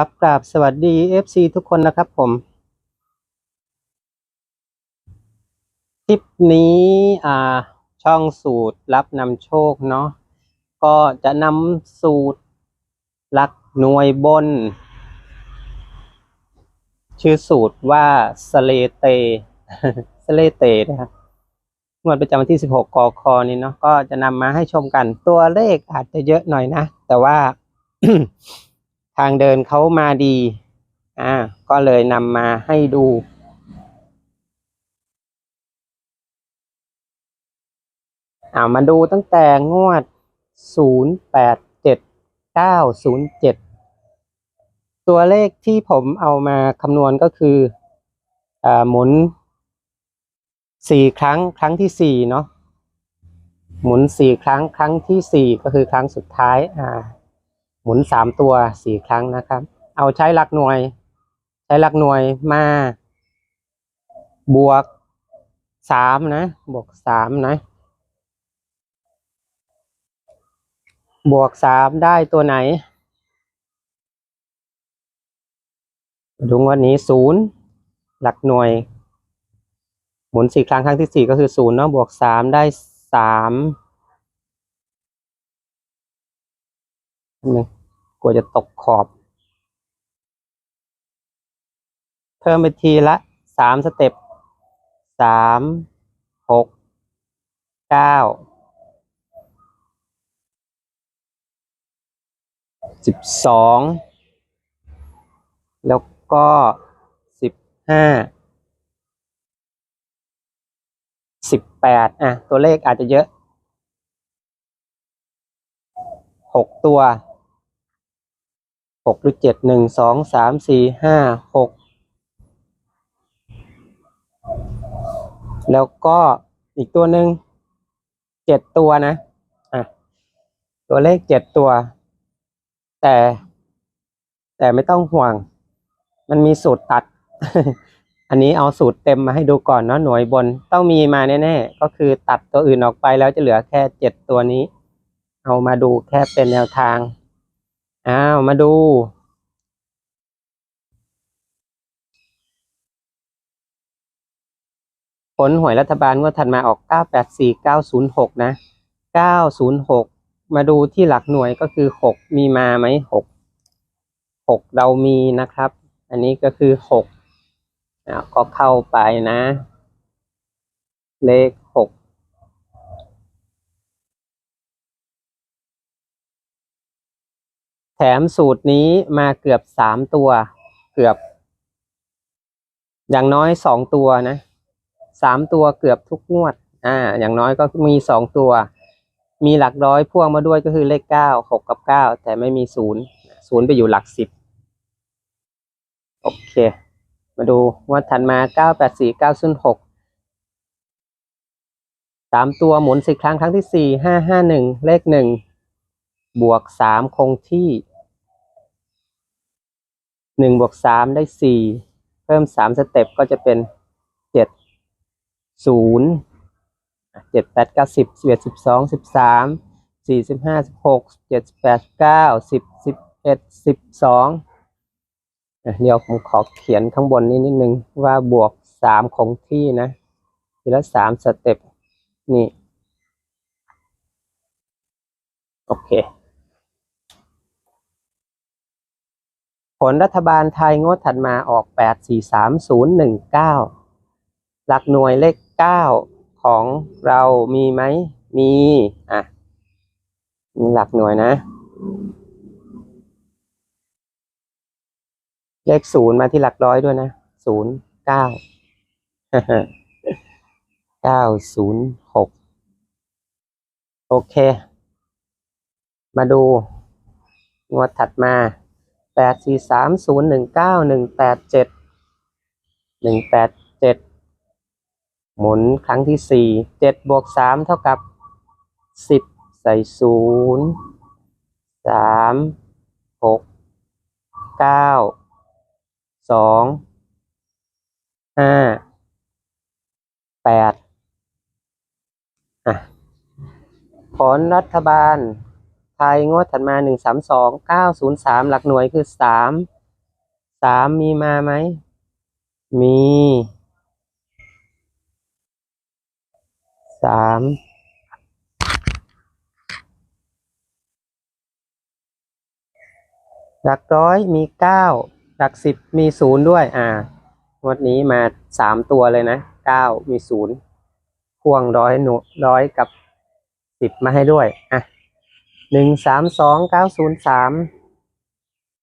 ครับกราบสวัสดี FC ทุกคนนะครับผม คลิปนี้อ่าช่องสูตรรับนำโชคเนาะก็จะนำสูตรหลักหน่วยบน ชื่อสูตรว่าสเลเตสเลเตนะครับงวดประจำวันที่ 16กคนี้เนาะก็จะนำมาให้ชมกันตัวเลขอาจจะเยอะหน่อยนะ แต่ว่า ทางเดินเขามาดี อ่า ก็เลยนำมาให้ดู อ่ามาดูตั้งแต่งวด 0 8 7 9 0 7 ตัวเลขที่ผมเอามาคำนวณก็คือ อ่า หมุนสี่ครั้งครั้งที่สี่เนาะหมุนสี่ครั้งครั้งที่สี่ก็คือครั้งสุดท้าย อ่า หมุนสามตัวสี่ครั้งนะครับ เอาใช้หลักหน่วย ใช้หลักหน่วยมา บวกสามนะ บวกสามนะ บวกสามได้ตัวไหนดูวันนี้ศูนย์หลักหน่วย หมุนสี่ครั้งครั้งที่สี่ก็คือศูนย์เนาะบวกสามได้สามหนึ่ง กลัวจะตกขอบ เพิ่มไปทีละสามสเต็ปสามหกเก้าสิบสองแล้วก็สิบห้าสิบแปดอะ ตัวเลขอาจจะเยอะหกตัว หกหรือเจ็ดหนึ่งสองสามสี่ห้าหกแล้วก็อีกตัวหนึ่งเจ็ดตัวนะอะตัวเลขเจ็ดตัว แต่ แต่ไม่ต้องห่วง มันมีสูตรตัด อันนี้เอาสูตรเต็มมาให้ดูก่อนเนาะหน่วยบนต้องมีมาแน่ๆก็คือตัดตัวอื่นออกไปแล้วจะเหลือแค่เจ็ดตัวนี้ เอามาดูแค่เป็นแนวทาง อ้าวมาดู ผลหวยรัฐบาลงวดถัดมาออก 984906 นะ 906 มาดูที่หลักหน่วยก็คือ 6 มีมาไหม 6 6 เรามีนะครับ อันนี้ก็คือ6อ่าก็เข้าไปนะ เลข 6 แถมสูตรนี้มาเกือบ3ตัว เกือบ อย่างน้อยสองตัวนะสามตัวเกือบทุกงวด อ่า อย่างน้อยก็มีสองตัว มีหลักร้อยพ่วงมาด้วยก็คือเลขเก้าหกกับเก้าแต่ไม่มีศูนย์ศูนย์ไปอยู่หลักสิบโอเค มาดูงวดถัดมาเก้าแปดสี่เก้าศูนย์หกสามตัวหมุนสิครั้งครั้งที่สี่ห้าห้าหนึ่งเลขหนึ่ง บวกสามคงที่หนึ่งบวกสามได้สี่เพิ่มสามสเต็ปก็จะเป็นเจ็ดศูนย์เจ็ดแปดเก้าสิบสิบเอ็ดสิบสองสิบสามสี่สิบห้าสิบหกเจ็ดแปดเก้าสิบสิบเอ็ดสิบสองเดี๋ยวผมขอเขียนข้างบนนี้นิดนึงว่าบวกสามคงที่นะทีละสามสเต็ปนี่ โอเค ผลรัฐบาลไทยงวดถัดมาออกแปดสี่สามศูนย์หนึ่งเก้าหลักหน่วยเลขเก้าของเรามีไหม มี อะ มีหลักหน่วยนะ เลขศูนย์มาที่หลักร้อยด้วยนะศูนย์เก้าเก้าศูนย์หกโอเค มาดู งวดถัดมา แปดสี่สามศูนย์หนึ่งเก้าหนึ่งแปดเจ็ดหนึ่งแปดเจ็ดหมุนครั้งที่สี่เจ็ดบวกสามเท่ากับสิบใส่ศูนย์สามหกเก้าสองห้าแปดอะผลรัฐบาล ไทยงวดถัดมาหนึ่งสามสองเก้าศูนย์สามหลักหน่วยคือสามสามมีมาไหม มีสามหลักร้อยมีเก้าหลักสิบมีศูนย์ด้วย อ่างวดนี้มาสามตัวเลยนะเก้ามีศูนย์พ่วงร้อยหนุร้อยกับสิบมาให้ด้วย อะ หนึ่งสามสองเก้าศูนย์สาม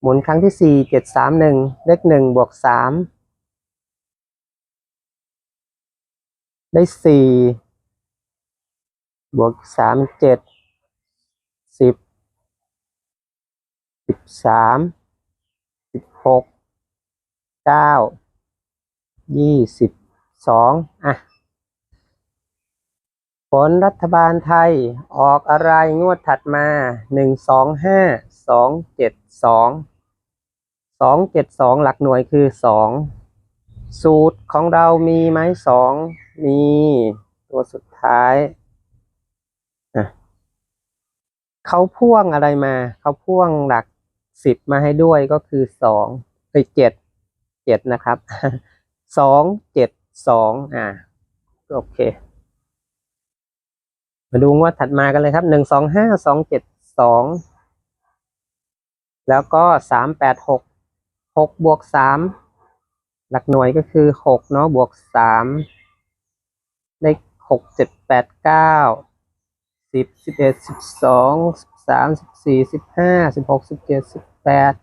หมุนครั้งที่สี่เจ็ดสามหนึ่งเลขหนึ่งบวกสามได้สี่บวกสามเจ็ดสิบสิบสามสิบหกเก้ายี่สิบสองอะ ผลรัฐบาลไทยออกอะไรงวดถัดมาหนึ่งสองห้าสองเจ็ดสองสองเจ็ดสองหลักหน่วยคือสองสูตรของเรามีไหมสองมี ตัวสุดท้าย เขาพ่วงอะไรมา เขาพ่วงหลักสิบมาให้ด้วยก็คือสองไปเจ็ดเจ็ดนะครับสองเจ็ดสองอะโอเค มาดูงวดถัดมากันเลยครับหนึ่งสองห้าสองเจ็ดสองแล้วก็สามแปดหกหกบวกสามหลักหน่วยก็คือหกเนาะบวกสามเลขหกเจ็ดแปดเก้าสิบสิบเอ็ดสิบสองสิบสามสิบสี่สิบห้าสิบหกสิบเจ็ดสิบแปด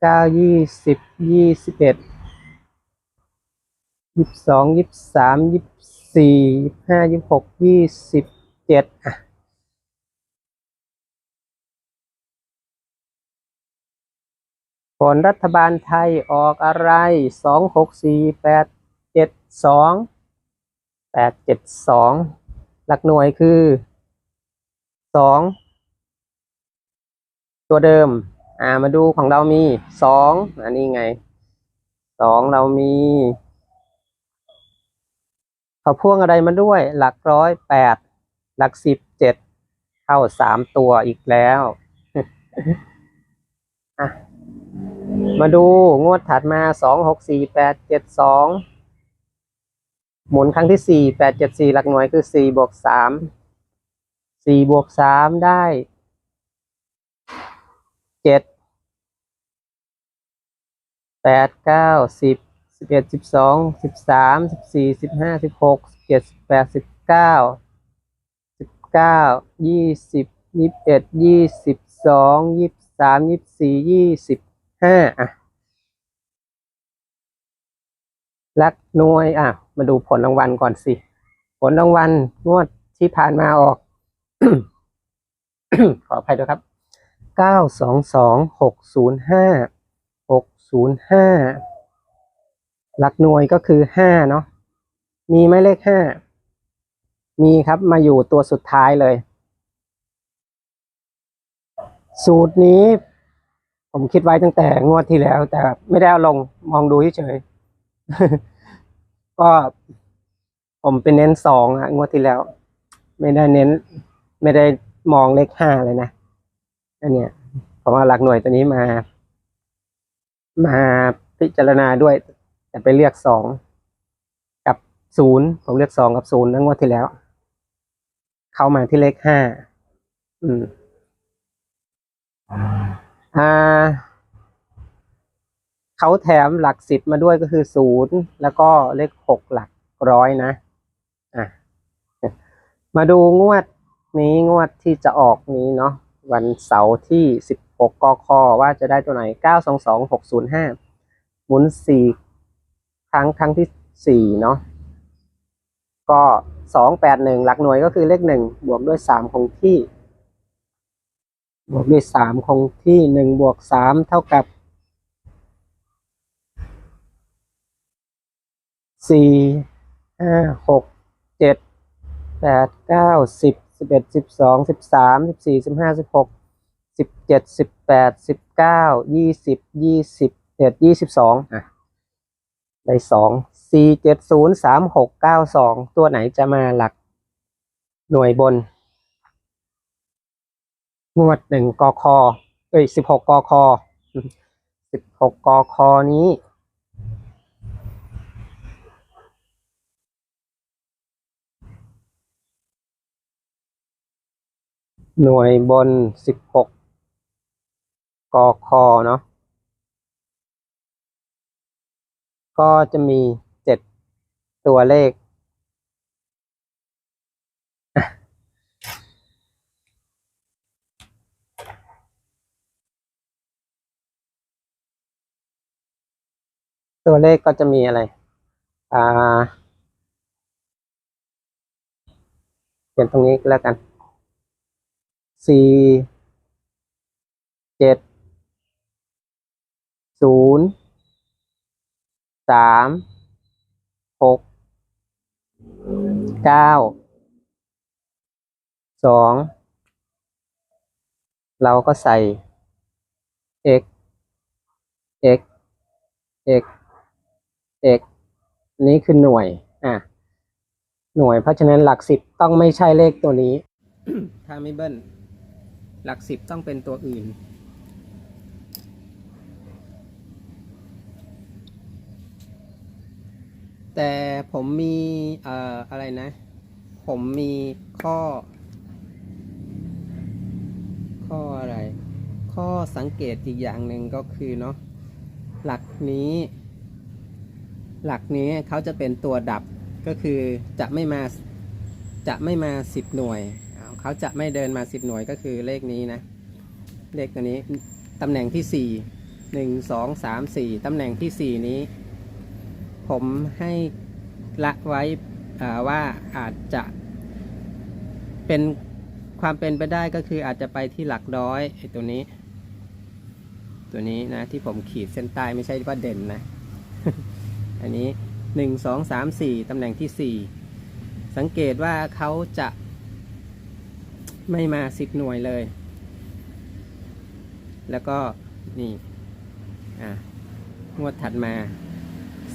เก้ายี่สิบยี่สิบเอ็ดยี่สิบสองยี่สิบสามยี่สิบสี่ยี่สิบห้ายี่สิบหกยี่สิบ เจ็ดอะผลรัฐบาลไทยออกอะไรสองหกสี่แปดเจ็ดสองแปดเจ็ดสองหลักหน่วยคือสองตัวเดิม อ่ามาดูของเรามีสองอันนี้ไงสองเรามีเขาพ่วงอะไรมาด้วย หลักร้อยแปด หลักสิบเจ็ดเข้าสามตัวอีกแล้วมาดูงวดถัดมาสองหกสี่แปดเจ็ดสองหมุนครั้งที่สี่แปดเจ็ดสี่หลักหน่วยคือสี่บวกสามสี่บวกสามได้เจ็ดแปดเก้าสิบสิบเอ็ดสิบสองสิบสามสิบสี่สิบห้าสิบหกสิบเจ็ดสิบแปดสิบเก้า เก้ายี่สิบยี่สิบเอ็ดยี่สิบสองยี่สิบสามยี่สิบสี่ยี่สิบห้าอะหลักหน่วยอะ มาดูผลรางวัลก่อนสิ ผลรางวัลงวดที่ผ่านมาออก ขออภัยด้วยครับเก้าสองสองหกศูนย์ห้าหกศูนย์ห้าหลักหน่วยก็คือห้าเนาะมีไหมเลขห้า มีครับมาอยู่ตัวสุดท้ายเลย สูตรนี้ ผมคิดไว้ตั้งแต่งวดที่แล้ว แต่ไม่ได้เอาลงมองดูเฉยๆก็ผมเป็นเน้นสองอะงวดที่แล้ว ไม่ได้เน้น ไม่ได้มองเลขห้าเลยนะอันเนี้ยผมเอาหลักหน่วยตัวนี้มา มาพิจารณาด้วย แต่ไปเลือกสองกับศูนย์ผมเลือกสองกับศูนย์นั่งวดที่แล้ว เข้ามาที่เลขห้าอืมอ่าเขาแถมหลักสิบมาด้วยก็คือศูนย์แล้วก็เลขหกหลักร้อยนะอะมาดูงวดนี้งวดที่จะออกนี้เนาะวันเสาร์ที่สิบหกกคว่าจะได้ตัวไหนเก้าสองสองหกศูนย์ห้าหมุนสี่ครั้งครั้งที่สี่เนาะ ก็สองแปดหนึ่งหลักหน่วยก็คือเลขหนึ่งบวกด้วยสามคงที่ บวกด้วยสามคงที่หนึ่งบวกสามเท่ากับสี่ห้าหกเจ็ดแปดเก้าสิบสิบเอ็ดสิบสองสิบสามสิบสี่สิบห้าสิบหกสิบเจ็ดสิบแปดสิบเก้ายี่สิบยี่สิบเอ็ดยี่สิบสองอะได้สอง สี่เจ็ดศูนย์สามหกเก้าสองตัวไหนจะมาหลักหน่วยบน งวดหนึ่งกอคอเอ้ยสิบหกกอคอสิบหกกอคอนี้หน่วยบนสิบหกกอคอเนาะ ก็จะมี ตัวเลข ตัวเลขก็จะมีอะไร อ่า เขียนตรงนี้ก็แล้วกันสี่เจ็ดศูนย์สามหก เก้าสองเราก็ใส่ x x x x นี้คือหน่วย อะ หน่วย เพราะฉะนั้นหลักสิบต้องไม่ใช่เลขตัวนี้ ถ้าไม่เบิ้ล หลักสิบต้องเป็นตัวอื่น แต่ผมมีเอ่ออะไรนะ ผมมีข้อ ข้ออะไร ข้อสังเกตอีกอย่างหนึ่งก็คือเนาะหลักนี้ หลักนี้เขาจะเป็นตัวดับก็คือจะไม่มาจะไม่มาสิบหน่วยเขาจะไม่เดินมาสิบหน่วยก็คือเลขนี้นะ เลขตัวนี้ตำแหน่งที่สี่หนึ่งสองสามสี่ตำแหน่งที่สี่นี้ ผมให้ละไว้ว่าอาจจะเป็นความเป็นไปได้ก็คืออาจจะไปที่หลักร้อยไอ้ตัวนี้ ตัวนี้นะ ที่ผมขีดเส้นใต้ไม่ใช่ว่าเด่นนะ อันนี้หนึ่งสองสามสี่ตำแหน่งที่สี่สังเกตว่าเขาจะไม่มาสิบหน่วยเลย แล้วก็นี่ อะงวดถัดมา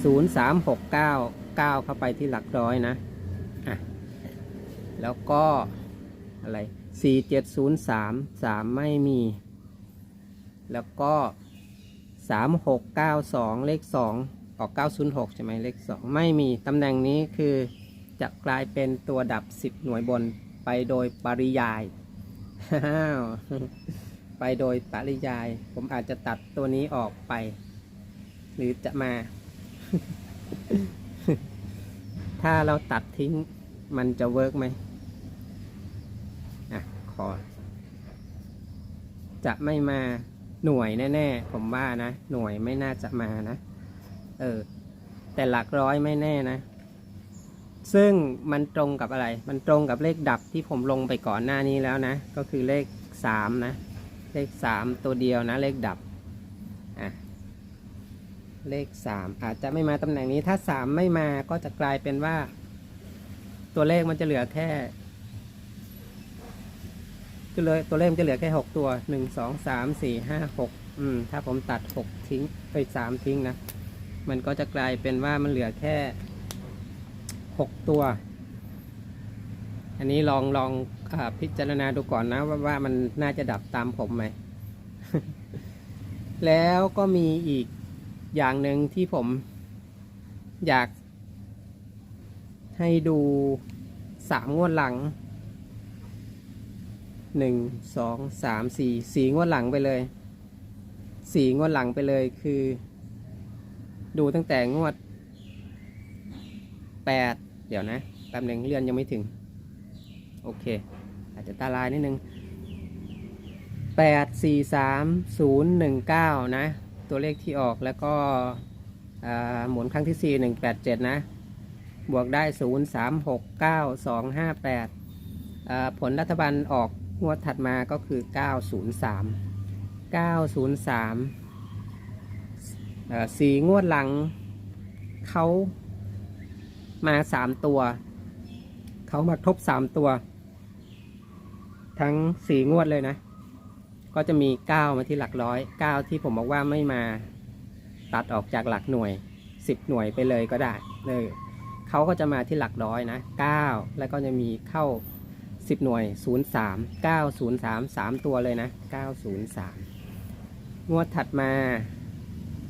ศูนย์สามหกเก้าเก้าเข้าไปที่หลักร้อยนะอะแล้วก็อะไรสี่เจ็ดศูนย์สามสามไม่มี แล้วก็สามหกเก้าสองเลขสองออกเก้าศูนย์หกใช่ไหมเลขสองไม่มีตำแหน่งนี้คือจะกลายเป็นตัวดับสิบหน่วยบนไปโดยปริยายไปโดยปริยาย ผมอาจจะตัดตัวนี้ออกไป หรือจะมา ถ้าเราตัดทิ้งมันจะเวิร์กไหมอะขอ จะไม่มาหน่วยแน่ๆ ผมว่านะ หน่วยไม่น่าจะมานะ เออ แต่หลักร้อยไม่แน่นะ ซึ่งมันตรงกับอะไร มันตรงกับเลขดับที่ผมลงไปก่อนหน้านี้แล้วนะ ก็คือเลขสามนะ เลขสามตัวเดียวนะ เลขดับ เลขสามอาจจะไม่มาตำแหน่งนี้ถ้าสามไม่มาก็จะกลายเป็นว่า ตัวเลขมันจะเหลือแค่ก็เลยตัวเลขมันจะเหลือแค่หกตัวหนึ่งสองสามสี่ห้าหกอืม ถ้าผมตัดหกทิ้งไปสามทิ้งนะ มันก็จะกลายเป็นว่ามันเหลือแค่หกตัว อันนี้ลองลองอพิจารณาดูก่อนนะว่าว่ามันน่าจะดับตามผมไหม แล้วก็มีอีก อย่างหนึ่งที่ผมอยาก ให้ดูสามงวดหลังหนึ่งสองสามสี่สี่งวดหลังไปเลยสี่งวดหลังไปเลยคือ ดูตั้งแต่งวดแปดเดี๋ยวนะแป๊บหนึ่งเลื่อนยังไม่ถึง โอเค อาจจะตาลายนิดนึงแปดสี่สามศูนย์หนึ่งเก้านะ ตัวเลขที่ออกแล้วก็หมุนครั้งที่สี่หนึ่งแปดเจ็ดนะ บวกได้ศูนย์สามหกเก้าสองห้าแปดผลรัฐบาลออกงวดถัดมาก็คือเก้าศูนย์สามเก้าศูนย์สามสีงวดหลังเขามาสามตัว เขามาทบสามตัว ทั้งสีงวดเลยนะ ก็จะมีเก้ามาที่หลักร้อยเก้าที่ผมบอกว่าไม่มาตัดออกจากหลักหน่วยสิบหน่วยไปเลยก็ได้เออเขาก็จะมาที่หลักร้อยนะเก้าแล้วก็จะมีเข้าสิบหน่วยศูนย์สามเก้าศูนย์สามสามตัวเลยนะเก้าศูนย์สามงวดถัดมา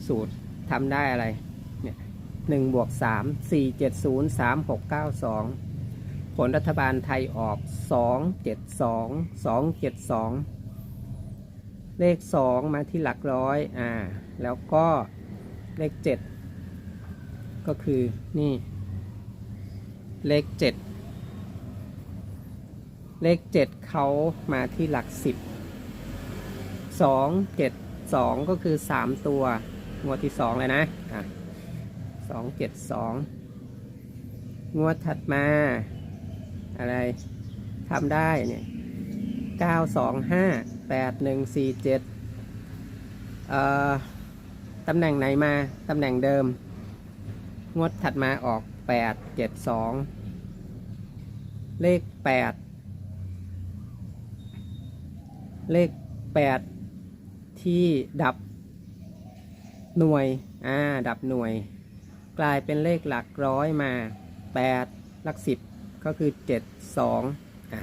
สูตรทำได้อะไรเนี่ยหนึ่งบวกสามสี่เจ็ดศูนย์สามหกเก้าสองผลรัฐบาลไทยออกสอง เลขสองมาที่หลักร้อยอ่าแล้วก็เลขเจ็ดก็คือนี่ เลขเจ็ดเลขเจ็ดเขามาที่หลักสิบสองเจ็ดสองก็คือสามตัวงวดที่สองเลยนะอะสองเจ็ดสองงวดถัดมา อะไรทำได้เนี่ยเก้า สองห้าแปดหนึ่งสี่เจ็ดเอ่อตำแหน่งไหนมา ตำแหน่งเดิม งวดถัดมาออกแปดเจ็ดสองเลขแปดเลขแปดที่ดับหน่วย อ่า ดับหน่วย กลายเป็นเลขหลักร้อยมาแปดหลักสิบก็คือเจ็ดสองอะ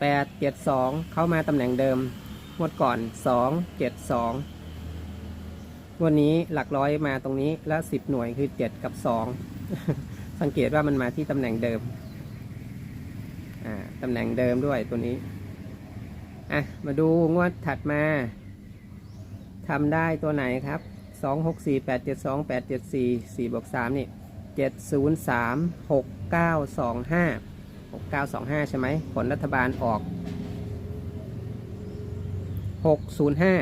แปดเจ็ดสองเข้ามาตำแหน่งเดิม งวดก่อนสองเจ็ดสองวันนี้หลักร้อยมาตรงนี้แล้วสิบหน่วยคือเจ็ดกับสองสังเกตว่ามันมาที่ตำแหน่งเดิมตำแหน่งเดิมด้วยตัวนี้อะมาดูงวดถัดมาทำได้ตัวไหนครับสองหกสี่แปดเจ็ดสองแปดเจ็ดสี่สี่บวกสามนี่เจ็ดศูนย์สามหกเก้าสองห้าหกเก้าสองห้าใช่ไหมผลรัฐบาลออก หกศูนย์ห้า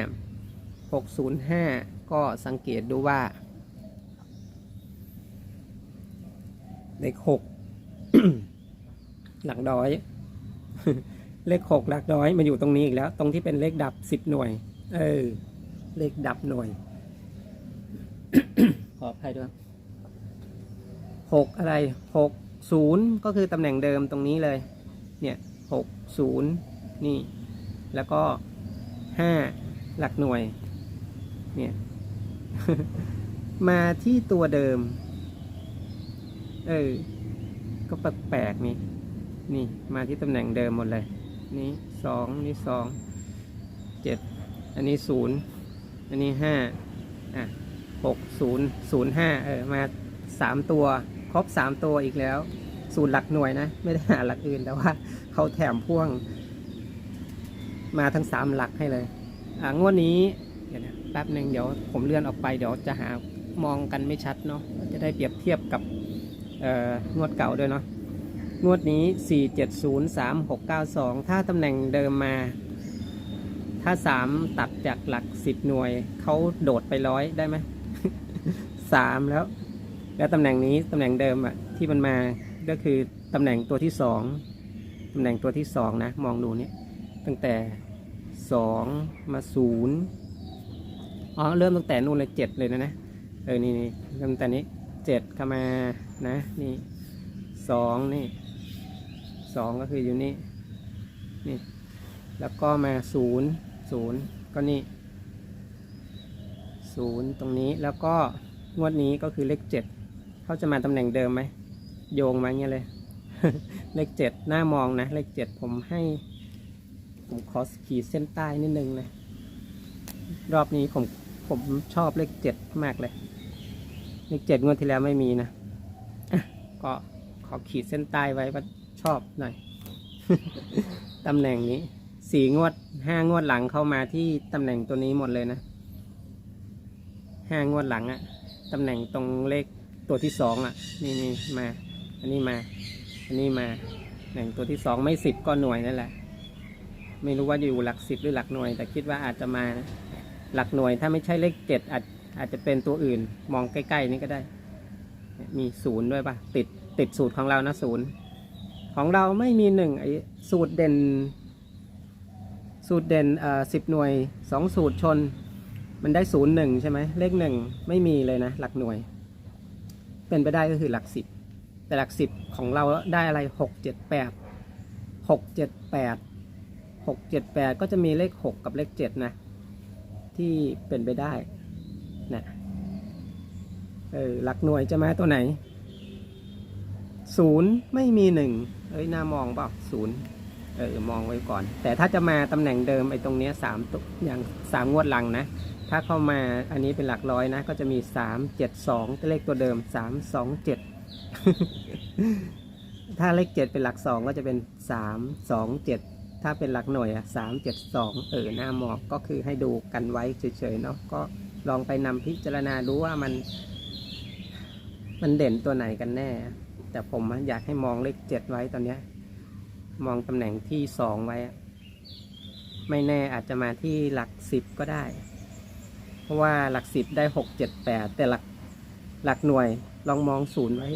หกศูนย์ห้าก็สังเกตดูว่าเลขหกหลักร้อย เลขหกหลักร้อยมาอยู่ตรงนี้อีกแล้ว ตรงที่เป็นเลขดับสิบหน่วย เออ เลขดับหน่วย ขออภัยด้วยหกอะไรหกศูนย์ก็คือตำแหน่งเดิมตรงนี้เลย เนี่ยหกศูนย์นี่ แล้วก็ ห้าหลักหน่วย เนี่ย มาที่ตัวเดิม เออ ก็แปลกๆนี่ นี่ มาที่ตำแหน่งเดิมหมดเลย นี่สองนี่สอง เจ็ด อันนี้ศูนย์ อันนี้ห้าอะหกศูนย์ศูนย์ห้าเออ มาสามตัว ครบสามตัวอีกแล้ว ศูนย์หลักหน่วยนะ ไม่ได้หาหลักอื่นแต่ว่าเขาแถมพ่วง มาทั้งสามหลักให้เลย อ่างวดนี้เดี๋ยวนะแป๊บหนึ่งเดี๋ยวผมเลื่อนออกไปเดี๋ยวจะหามองกันไม่ชัดเนาะจะได้เปรียบเทียบกับงวดเก่าด้วยเนาะงวดนี้ 4703692 ถ้าตำแหน่งเดิมมา ถ้า 3 ตัดจากหลัก 10 หน่วย เขาโดดไปร้อยได้ไหม 3 แล้ว แล้วตำแหน่งนี้ตำแหน่งเดิมอะที่มันมาก็คือตำแหน่งตัวที่ 2ตำแหน่งตัวที่ 2 นะ มองดูเนี่ยตั้งแต่ 2มา0อ๋อเริ่มตั้งแต่นู่นเลย7เลยนะนะเออนี่นี่เริ่มตั้งแต่นี้7เข้ามานะนี่สองนี่สองก็คืออยู่นี่นี่ แล้วก็มาศูนย์ศูนย์ก็นี่ศูนย์ตรงนี้แล้วก็งวดนี้ก็คือเลขเจ็ดเขาจะมาตำแหน่งเดิมไหมโยงมาเงี้ยเลย เลขเจ็ดหน้ามองนะ เลขเจ็ดผมให้ ผมขอขีดเส้นใต้นิดนึงนะ รอบนี้ผมผมชอบเลขเจ็ดมากเลย เลขเจ็ดงวดที่แล้วไม่มีนะะก็ขอขีดเส้นใต้ไว้ว่าชอบหน่อย ตำแหน่งนี้สี่งวดห้างวดหลังเข้ามาที่ตำแหน่งตัวนี้หมดเลยนะห้างวดหลังอะตำแหน่งตรงเลขตัวที่สองอะนี่นี่มา อันนี้มา อันนี้มาตำแหน่งตัวที่สองไม่สิบก็หน่วยนั่นแหละ ไม่รู้ว่าอยู่หลักสิบหรือหลักหน่วย แต่คิดว่าอาจจะมานะหลักหน่วยถ้าไม่ใช่เลขเจ็ดอาจอาจจะเป็นตัวอื่นมองใกล้ๆนี่ก็ได้ มีศูนย์ด้วยปะติดติดสูตรของเรานะศูนย์ของเราไม่มีหนึ่งไอ้สูตรเด่น สูตรเด่นเอ่อสิบหน่วยสองสูตรชน มันได้ศูนย์หนึ่งใช่ไหมเลขหนึ่งไม่มีเลยนะ หลักหน่วย เป็นไปได้ก็คือหลักสิบแต่หลักสิบของเราได้อะไรหกเจ็ดแปดหกเจ็ดแปด หกเจ็ดแปดก็จะมีเลขหกกับเลขเจ็ดนะ ที่เป็นไปได้นะเออหลักหน่วยจะมาตัวไหนศูนย์ไม่มีหนึ่งเอ้ยน่ามองเปล่าศูนย์เออมองไว้ก่อน แต่ถ้าจะมาตำแหน่งเดิมไอ้ตรงเนี้ยสามตัวอย่างสามงวดหลังนะ ถ้าเข้ามาอันนี้เป็นหลักร้อยนะ ก็จะมีสามเจ็ดสองเลขตัวเดิมสามสองเจ็ดถ้าเลขเจ็ดเป็นหลักสองก็จะเป็นสามสองเจ็ด ถ้าเป็นหลักหน่วยอะสามเจ็ดสองเออหน้าหมอกก็คือให้ดูกันไว้เฉยๆเนาะก็ลองไปนำพิจารณาดูว่ามัน มันเด่นตัวไหนกันแน่ แต่ผมอยากให้มองเลขเจ็ดไว้ตอนเนี้ยมองตำแหน่งที่สองไว้อะไม่แน่อาจจะมาที่หลักสิบก็ได้ เพราะว่าหลักสิบได้หกเจ็ดแปดแต่หลักหลักหน่วยลองมองศูนย์ไว้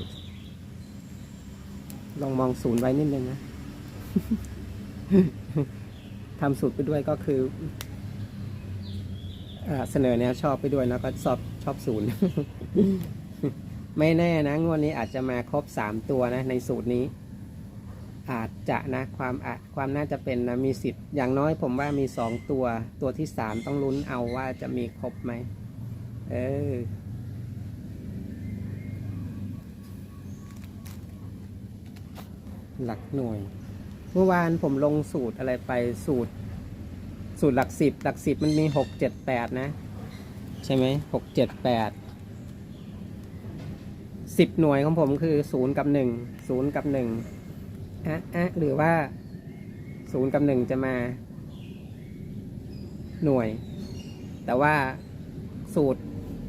ลองมองศูนย์ไว้นิดนึงนะ ทำสูตรไปด้วยก็คืออเสนอแนวชอบไปด้วยแล้วก็ชอบชอบศูนย์ ไม่แน่นะงวดนี้อาจจะมาครบสามตัวนะ ในสูตรนี้ อาจจะนะความอาจความน่าจะเป็นนะมีสิทธิ์อย่างน้อยผมว่ามีสองตัวตัวที่สามต้องลุ้นเอาว่าจะมีครบไหมเออหลักหน่วย เมื่อวานผมลงสูตรอะไรไปสูตร สูตรหลักสิบหลักสิบมันมีหกเจ็ดแปดนะ ใช่ไหมหกเจ็ดแปดสิบหน่วยของผมคือศูนย์กับหนึ่งศูนย์กับหนึ่งอะอะหรือว่าศูนย์กับหนึ่งจะมา หน่วย แต่ว่าสูตร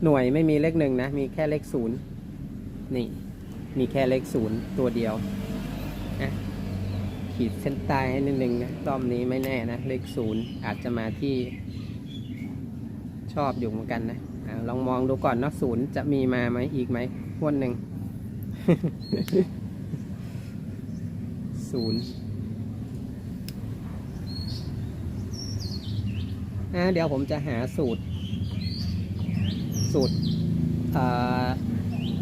หน่วยไม่มีเลขหนึ่งนะ มีแค่เลขศูนย์นี่ มีแค่เลขศูนย์ตัวเดียวนะ ขีดเส้นใต้ให้นิดนึงนะรอบนี้ไม่แน่นะ เลขศูนย์อาจจะมาที่ ชอบอยู่เหมือนกันนะอาลองมองดูก่อนเนาะศูนย์จะมีมาไหมอีกไหมพวนหนึ่งศูนย์อะเดี๋ยวผมจะหาสูตร สูตร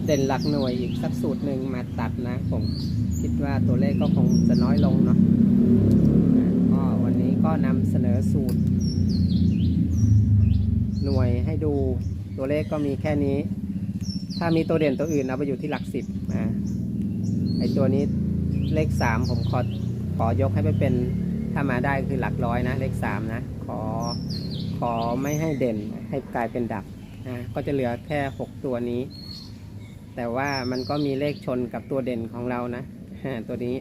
เด่นหลักหน่วยอีกสักสูตรหนึ่งมาตัดนะผมคิดว่าตัวเลขก็คงจะน้อยลงเนาะก็วันนี้ก็นำเสนอสูตร หน่วยให้ดูตัวเลขก็มีแค่นี้ ถ้ามีตัวเด่นตัวอื่นเอาไปอยู่ที่หลักสิบอ่าไอตัวนี้เลขสามผมขอขอยกให้ไปเป็นถ้ามาได้คือหลักร้อยนะ เลขสามนะขอขอไม่ให้เด่นให้กลายเป็นดับนะก็จะเหลือแค่หกตัวนี้ แต่ว่ามันก็มีเลขชนกับตัวเด่นของเรานะตัวนี้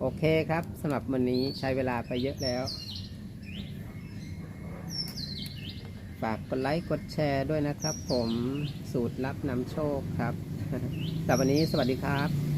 โอเคครับสำหรับวันนี้ใช้เวลาไปเยอะแล้ว ฝากกดไลค์กดแชร์ด้วยนะครับผมสูตรลับนำโชคครับแต่วันนี้สวัสดีครับ